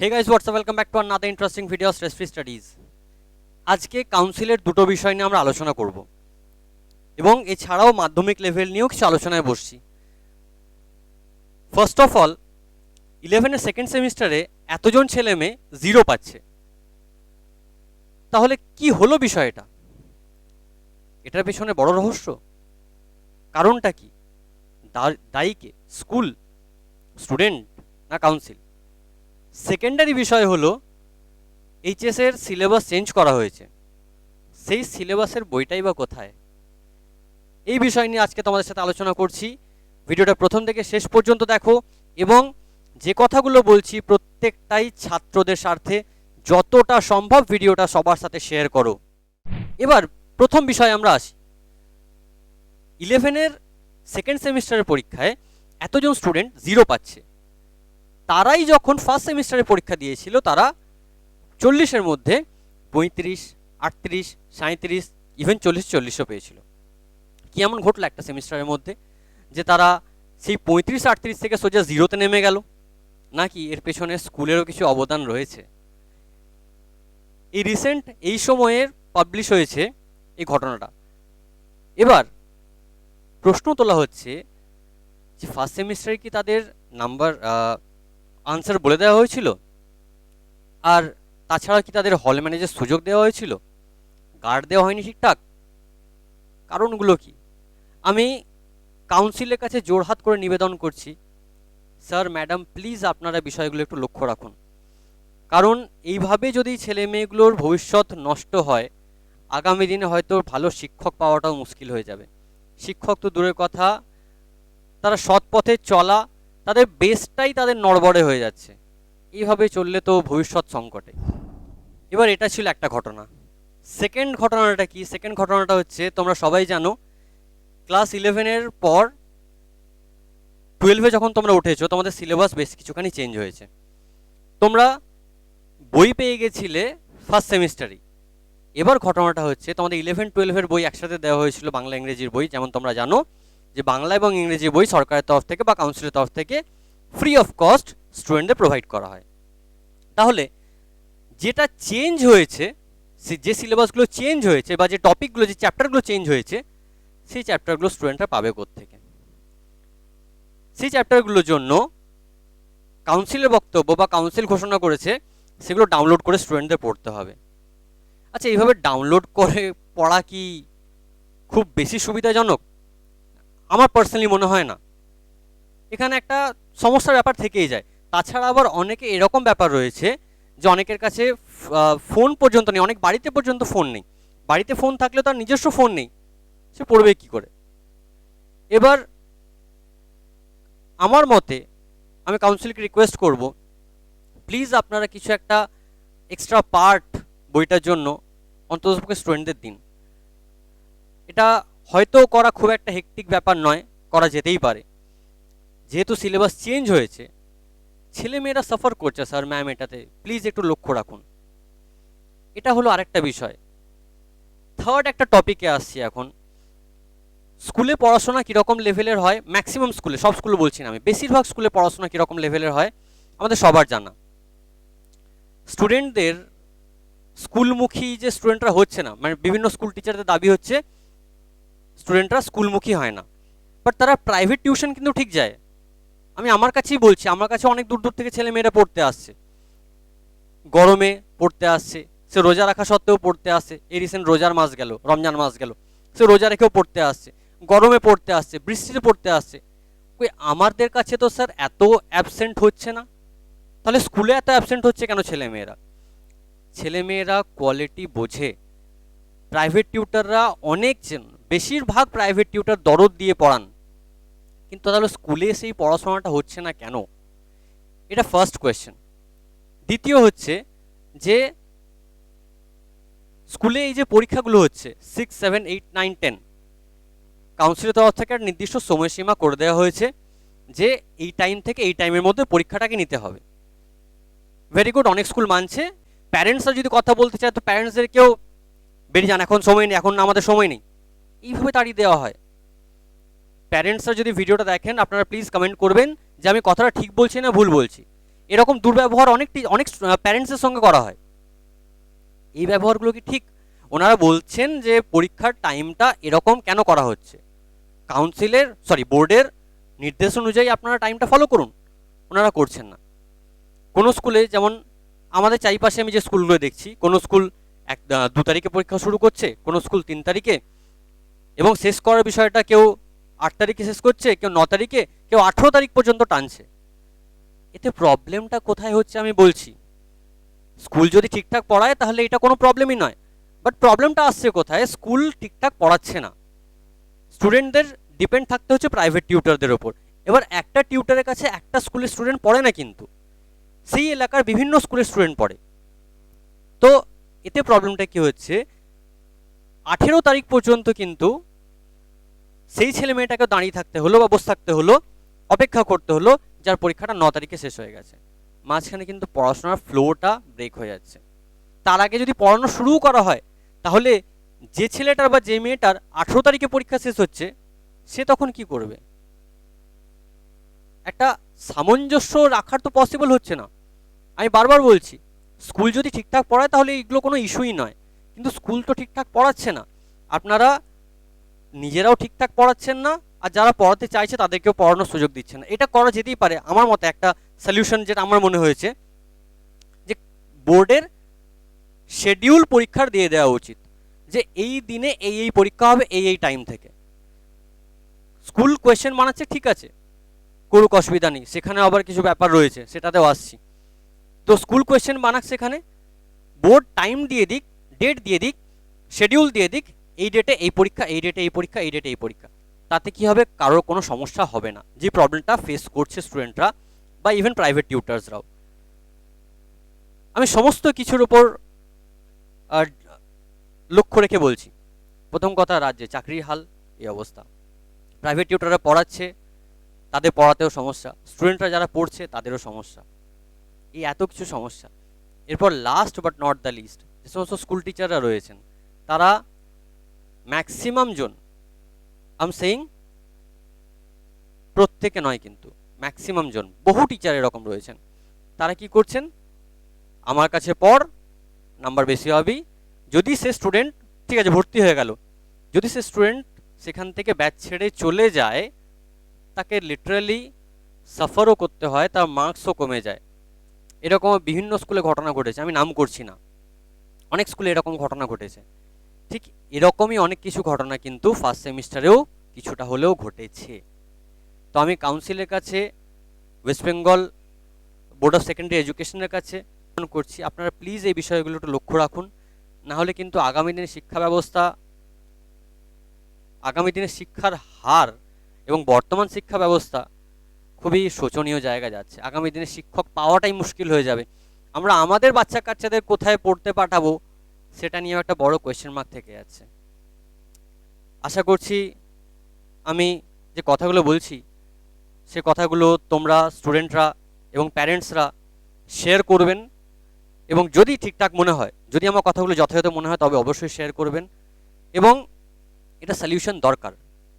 Hey guys WhatsApp welcome back to another interesting video free studies আজকে কাউন্সিলের দুটো বিষয় নিয়ে আমরা আলোচনা করব। এবং এছাড়াও মাধ্যমিক লেভেল নিয়েও কিছু আলোচনায় বসছি। ফার্স্ট অফ অল ইলেভেনের সেকেন্ড সেমিস্টারে এতজন ছেলে মেয়ে জিরো পাচ্ছে। তাহলে কি হলো বিষয়টা এটার পেছনে বড় রহস্য? কারণটা কি? দা- দায়ী কে? স্কুল স্টুডেন্ট না কাউন্সিল সেকেন্ডারি বিষয় হলো এইচএস এর সিলেবাস চেঞ্জ করা হয়েছে। সেই সিলেবাসের বইটাই বা কোথায়? এই বিষয় নিয়ে আজকে তোমাদের সাথে আলোচনা করছি। ভিডিওটা প্রথম থেকে শেষ পর্যন্ত দেখো এবং যে কথাগুলো বলছি প্রত্যেকটাই ছাত্রদের স্বার্থে যতটা সম্ভব ভিডিওটা সবার সাথে শেয়ার করো। এবার প্রথম বিষয় আমরা আসি। ইলেভেনের সেকেন্ড সেমিস্টারের পরীক্ষায় এতজন স্টুডেন্ট জিরো পাচ্ছে। তারাই যখন ফার্স্ট সেমিস্টারে পরীক্ষা দিয়েছিল, তারা চল্লিশের মধ্যে পঁয়ত্রিশ, আটত্রিশ সাঁত্রিশ ইভেন চল্লিশ, চল্লিশও পেয়েছিল। কি এমন ঘটলো একটা সেমিস্টারের মধ্যে? যে তারা সেই পঁয়ত্রিশ, আটত্রিশ থেকে সোজা জিরোতে নেমে গেল। নাকি এর পেছনে স্কুলেরও কিছু অবদান রয়েছে? এই রিসেন্ট এই সময়ের পাবলিশ হয়েছে এই ঘটনাটা। এবার প্রশ্ন তোলা হচ্ছে যে ফার্স্ট সেমিস্টারে কি তাদের নাম্বার আনসার বলে দেওয়া হয়েছিল। আর তাছাড়া কি তাদের হল ম্যানেজের সুযোগ দেওয়া হয়েছিল? গার্ড দেওয়া হয়নি ঠিকঠাক? কারণগুলো কি? আমি কাউন্সিলের কাছে জোরহাত করে নিবেদন করছি। স্যার ম্যাডাম প্লিজ আপনারা বিষয়গুলো একটু লক্ষ্য রাখুন। কারণ এইভাবে যদি ছেলে মেয়েগুলোর ভবিষ্যৎ নষ্ট হয়, আগামী দিনে হয়তো ভালো শিক্ষক পাওয়াটাও মুশকিল হয়ে যাবে। শিক্ষক তো দূরের কথা, তারা সৎ পথে চলা তাদের বেসটাই তাদের নড়বড়ে হয়ে যাচ্ছে। এইভাবে চললে তো ভবিষ্যৎ সংকটে। এবার এটা ছিল একটা ঘটনা। সেকেন্ড ঘটনাটা কি? সেকেন্ড ঘটনাটা হচ্ছে, তোমরা সবাই জানো ক্লাস ইলেভেনের পর টুয়েলভে যখন তোমরা উঠেছো, তোমাদের সিলেবাস বেশ কিছুখানি চেঞ্জ হয়েছে। তোমরা বই পেয়ে গেছিলে ফার্স্ট সেমিস্টারই এবার ঘটনাটা হচ্ছে, তোমাদের ইলেভেন টুয়েলভের বই একসাথে দেওয়া হয়েছিল বাংলা, ইংরেজির বই, যেমন তোমরা জানো যে বাংলা এবং ইংরেজি বই সরকারের তরফ থেকে বা কাউন্সিলের তরফ থেকে ফ্রি অফ কস্ট স্টুডেন্টদের প্রোভাইড করা হয়। তাহলে যেটা চেঞ্জ হয়েছে, সে- যে সিলেবাসগুলো চেঞ্জ হয়েছে বা যে টপিকগুলো যে চ্যাপ্টারগুলো চেঞ্জ হয়েছে, সেই চ্যাপ্টারগুলো স্টুডেন্টরা পাবে থেকে সেই চ্যাপ্টারগুলোর জন্য কাউন্সিলের বক্তব্য বা কাউন্সিল ঘোষণা করেছে, সেগুলো ডাউনলোড করে স্টুডেন্টদের পড়তে হবে। আচ্ছা এইভাবে ডাউনলোড করে পড়া কি খুব বেশি সুবিধাজনক? আমার পার্সোনালি মনে হয় না। এখানে একটা সমস্যার ব্যাপার থেকেই যায়। তাছাড়া আবার অনেকে এরকম ব্যাপার রয়েছে যে অনেকের কাছে ফোন পর্যন্ত নেই, অনেক বাড়িতে পর্যন্ত ফোন নেই। বাড়িতে ফোন থাকলেও তার নিজস্ব ফোন নেই। সে পড়বে কি করে? এবার আমার মতে আমি কাউন্সিলকে রিকোয়েস্ট করব প্লিজ আপনারা কিছু একটা এক্সট্রা পার্ট বইটার জন্য অন্ততপক্ষে স্টুডেন্টদের দিন। এটা হয়তো করা খুব একটা হেকটিক ব্যাপার নয়, করা যেতেই পারে। যেহেতু সিলেবাস চেঞ্জ হয়েছে, ছেলে মেয়েরা সাফার করছে স্যার ম্যাম এটাতে। প্লিজ একটু লক্ষ্য রাখুন। এটা হলো আরেকটা বিষয়। থার্ড একটা টপিকে আসছি এখন। স্কুলে পড়াশোনা কীরকম লেভেলের হয়? ম্যাক্সিমাম স্কুলে, সব স্কুলে বলছি না আমি। বেশিরভাগ স্কুলে পড়াশোনা কীরকম লেভেলের হয়? আমাদের সবার জানা। স্টুডেন্টদের স্কুলমুখী যে স্টুডেন্টরা হচ্ছে না মানে বিভিন্ন স্কুল টিচারদের দাবি হচ্ছে স্টুডেন্টরা স্কুলমুখী হয় না। বাট তারা প্রাইভেট টিউশন কিন্তু ঠিক যায়। আমি আমার কাছেই বলছি, আমার কাছে অনেক দূর দূর থেকে ছেলে মেয়েরা পড়তে আসছে। গরমে পড়তে আসছে, সে রোজা রাখা সত্ত্বেও পড়তে আসছে। এই রিসেন্ট রোজার মাস গেল, রমজান মাস গেল, সে রোজা রেখেও পড়তে আসছে। গরমে পড়তে আসছে, বৃষ্টিতে পড়তে আসছে। কই, আমাদের কাছে তো স্যার এত অ্যাবসেন্ট হচ্ছে না। তাহলে স্কুলে এত অ্যাবসেন্ট হচ্ছে কেন ছেলে মেয়েরা? ছেলে মেয়েরা কোয়ালিটি বোঝে। প্রাইভেট টিউটাররা অনেক বেশিরভাগ প্রাইভেট টিউটার দরদ দিয়ে পড়ান। কিন্তু তাহলে স্কুলে সেই পড়াশোনাটা হচ্ছে না কেন? এটা ফার্স্ট কোয়েশ্চেন দ্বিতীয় হচ্ছে যে স্কুলে এই যে পরীক্ষাগুলো হচ্ছে six seven eight nine ten কাউন্সিলের তরফ থেকে একটা নির্দিষ্ট সময়সীমা করে দেওয়া হয়েছে যে এই টাইম থেকে এই টাইমের মধ্যে পরীক্ষাটাকে নিতে হবে। ভেরি গুড অনেক স্কুল মানছে। প্যারেন্টসরা যদি কথা বলতে চায়, তো প্যারেন্টসদেরকেও বেরিয়ে যান, এখন সময় নেই, এখন আমাদের সময় নেই। এইভাবে তাড়িয়ে দেওয়া হয়। প্যারেন্টসরা যদি ভিডিওটা দেখেন, আপনারা প্লিজ কমেন্ট করবেন যে আমি কথাটা ঠিক বলছি না ভুল বলছি। এরকম দুর্ব্যবহার অনেক টি- অনেক প্যারেন্টসের সঙ্গে করা হয়। এই ব্যবহারগুলো কি ঠিক? ওনারা বলছেন যে পরীক্ষার টাইমটা এরকম কেন করা হচ্ছে? কাউন্সিলের সরি বোর্ডের নির্দেশ অনুযায়ী আপনারা টাইমটা ফলো করুন। ওনারা করছেন না। কোনো স্কুলে যেমন আমাদের চারিপাশে আমি যে স্কুলগুলো দেখছি, কোনো স্কুল এক দু তারিখে পরীক্ষা শুরু করছে, কোনো স্কুল তিন তারিখে এবং শেষ করার বিষয়টা কেউ আট তারিখে শেষ করছে, কেউ ন তারিখে, কেউ আঠেরো তারিখ পর্যন্ত টানছে। এতে প্রবলেমটা কোথায় হচ্ছে আমি বলছি। স্কুল যদি ঠিকঠাক পড়ায়, তাহলে এটা কোনো প্রবলেমই নয়। বাট প্রবলেমটা আসছে কোথায়? স্কুল ঠিকঠাক পড়াচ্ছে না। স্টুডেন্টদের ডিপেন্ড থাকতে হচ্ছে প্রাইভেট টিউটারদের ওপর। এবার একটা টিউটারের কাছে একটা স্কুলের স্টুডেন্ট পড়ে না কিন্তু। সেই এলাকার বিভিন্ন স্কুলের স্টুডেন্ট পড়ে। তো এতে প্রবলেমটা কি হচ্ছে? আঠেরো তারিখ পর্যন্ত কিন্তু সেই ছেলে মেয়েটাকে দাঁড়িয়ে থাকতে হলো, বা বসে থাকতে হলো, অপেক্ষা করতে হলো, যার পরীক্ষাটা ন তারিখে শেষ হয়ে গেছে। মাঝখানে কিন্তু পড়াশোনার ফ্লোটা ব্রেক হয়ে যাচ্ছে। তার আগে যদি পড়ানো শুরু করা হয়, তাহলে যে ছেলেটার বা যে মেয়েটার আঠেরো তারিখে পরীক্ষা শেষ হচ্ছে, সে তখন কি করবে? একটা সামঞ্জস্য রাখার তো পসিবল হচ্ছে না। আমি বারবার বলছি, স্কুল যদি ঠিকঠাক পড়ায়, তাহলে এগুলো কোনো ইস্যুই নয়। কিন্তু স্কুল তো ঠিকঠাক পড়াচ্ছে না। আপনারা নিজেরাও ঠিকঠাক পড়াচ্ছেন না আর যারা পড়াতে চাইছে তাদেরকেও পড়ানোর সুযোগ দিচ্ছে না। এটা করা যেতেই পারে। আমার মতে একটা সলিউশন যেটা আমার মনে হয়েছে, যে বোর্ডের শেডিউল পরীক্ষার দিয়ে দেওয়া উচিত, যে এই দিনে এই এই পরীক্ষা হবে এই এই টাইম থেকে। স্কুল কোয়েশ্চেন বানাচ্ছে, ঠিক আছে, করুক, অসুবিধা নেই। সেখানে আবার কিছু ব্যাপার রয়েছে, সেটাতেও আসছি। তো স্কুল কোয়েশ্চেন বানাক সেখানে, বোর্ড টাইম দিয়ে দিক ডেট দিয়ে দিক শেডিউল দিয়ে দিক, এই ডেটে এই পরীক্ষা, এই ডেটে এই পরীক্ষা, এই ডেটে এই পরীক্ষা। তাতে কি হবে? কারোর কোনো সমস্যা হবে না। যে প্রবলেমটা ফেস করছে স্টুডেন্টরা বা ইভেন প্রাইভেট টিউটার্সরাও আমি সমস্ত কিছুর উপর লক্ষ্য রেখে বলছি। প্রথম কথা, রাজ্যে চাকরির হাল, এই অবস্থা। প্রাইভেট টিউটাররা পড়াচ্ছে, তাদের পড়াতেও সমস্যা। স্টুডেন্টরা যারা পড়ছে, তাদেরও সমস্যা। এই এত কিছু সমস্যা। এরপর last but not the least যে সমস্ত স্কুল টিচাররা রয়েছেন। তারা ম্যাক্সিমাম জন আম সেইং প্রত্যেকে নয় কিন্তু ম্যাক্সিমাম জন, বহু টিচার এরকম রয়েছেন। তারা কি করছেন? আমার কাছে পড় নাম্বার বেশি হবেই যদি সে স্টুডেন্ট ঠিক আছে, ভর্তি হয়ে গেল, যদি সে স্টুডেন্ট সেখান থেকে ব্যাচ ছেড়ে চলে যায়, তাকে লিটারালি সাফারও করতে হয়, তার মার্কসও কমে যায়। এরকম বিভিন্ন স্কুলে ঘটনা ঘটেছে, আমি নাম করছি না। অনেক স্কুলে এরকম ঘটনা ঘটেছে। ঠিক এরকমই অনেক কিছু ঘটনা কিন্তু ফার্স্ট সেমিস্টারেও কিছুটা হলেও ঘটেছে। তো আমি কাউন্সিলের কাছে west Bengal board of secondary এডুকেশনের কাছে করছি। আপনারা প্লিজ এই বিষয়গুলো একটু লক্ষ্য রাখুন। না হলে কিন্তু আগামী দিনের শিক্ষা ব্যবস্থা, আগামী দিনের শিক্ষার হার এবং বর্তমান শিক্ষা ব্যবস্থা খুবই শোচনীয় জায়গা যাচ্ছে। আগামী দিনে শিক্ষক পাওয়াটাই মুশকিল হয়ে যাবে। আমরা আমাদের বাচ্চা কাচ্চাদের কোথায় পড়তে পাঠাবো, সেটা নিয়েও একটা বড় কোয়েশ্চেন মার্ক থেকে যাচ্ছে। আশা করছি আমি যে কথাগুলো বলছি, সে কথাগুলো তোমরা স্টুডেন্টরা এবং প্যারেন্টসরা শেয়ার করবেন এবং যদি ঠিকঠাক মনে হয়, যদি আমার কথাগুলো যথাযথ মনে হয়, তবে অবশ্যই শেয়ার করবেন এবং এটা সলিউশন দরকার।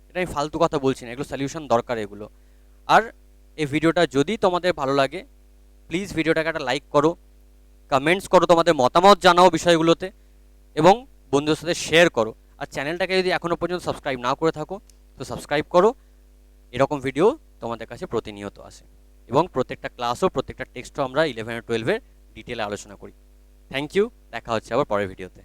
এটা আমি ফালতু কথা বলছি না, এগুলো সলিউশন দরকার এগুলো। আর এই ভিডিওটা যদি তোমাদের ভালো লাগে প্লিজ ভিডিওটাকে একটা লাইক করো কমেন্টস করো, তোমাদের মতামত জানাও বিষয়গুলোতে এবং বন্ধুদের সাথে শেয়ার করো। আর চ্যানেলটাকে যদি এখনও পর্যন্ত সাবস্ক্রাইব না করে থাকো, তো সাবস্ক্রাইব করো। এরকম ভিডিও তোমাদের কাছে প্রতিনিয়ত আসে এবং প্রত্যেকটা ক্লাসও প্রত্যেকটা টেক্সটও আমরা ইলেভেন টুয়েলভের ডিটেলে আলোচনা করি। থ্যাংক ইউ দেখা হচ্ছে আবার পরের ভিডিওতে